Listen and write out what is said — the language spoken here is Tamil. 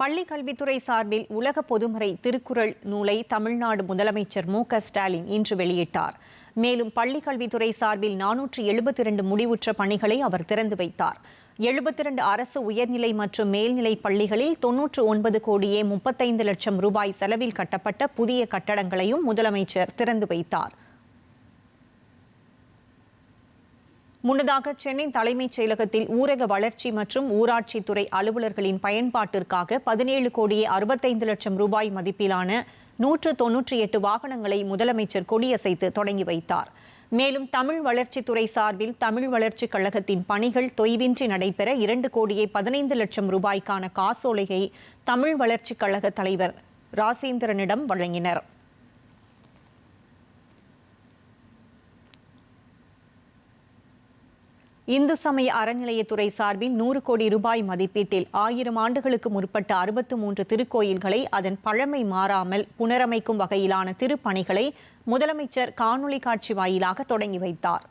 பள்ளி கல்வித்துறை சார்பில் உலக பொதுமறை திருக்குறள் நூலை தமிழ்நாடு முதலமைச்சர் மு ஸ்டாலின் இன்று வெளியிட்டார். மேலும் பள்ளி கல்வித்துறை சார்பில் நானூற்று எழுபத்தி இரண்டு முடிவுற்ற பணிகளை அவர் திறந்து வைத்தார். எழுபத்தி இரண்டு அரசு உயர்நிலை மற்றும் மேல்நிலை பள்ளிகளில் தொன்னூற்று ஒன்பது கோடியே முப்பத்தைந்து லட்சம் ரூபாய் செலவில் கட்டப்பட்ட புதிய கட்டடங்களையும் முதலமைச்சர் திறந்து வைத்தார். முன்னதாக சென்னை தலைமைச் செயலகத்தில் ஊரக வளர்ச்சி மற்றும் ஊராட்சித்துறை அலுவலர்களின் பயன்பாட்டிற்காக பதினேழு கோடியே அறுபத்தைந்து லட்சம் ரூபாய் மதிப்பிலான நூற்று தொன்னூற்றி எட்டு வாகனங்களை முதலமைச்சர் கொடியசைத்து தொடங்கி வைத்தார். மேலும் தமிழ் வளர்ச்சித்துறை சார்பில் தமிழ் வளர்ச்சிக் கழகத்தின் பணிகள் தொய்வின்றி நடைபெற இரண்டு கோடியே பதினைந்து லட்சம் ரூபாய்க்கான காசோலையை தமிழ் வளர்ச்சிக் கழக தலைவர் ராசேந்திரனிடம் வழங்கினர். இந்து சமய அறநிலையத்துறை சார்பில் நூறு கோடி ரூபாய் மதிப்பீட்டில் ஆயிரம் ஆண்டுகளுக்கு முற்பட்ட அறுபத்து மூன்று திருக்கோயில்களை அதன் பழமை மாறாமல் புனரமைக்கும் வகையிலான திருப்பணிகளை முதலமைச்சர் காணொலி காட்சி வாயிலாக தொடங்கி வைத்தார்.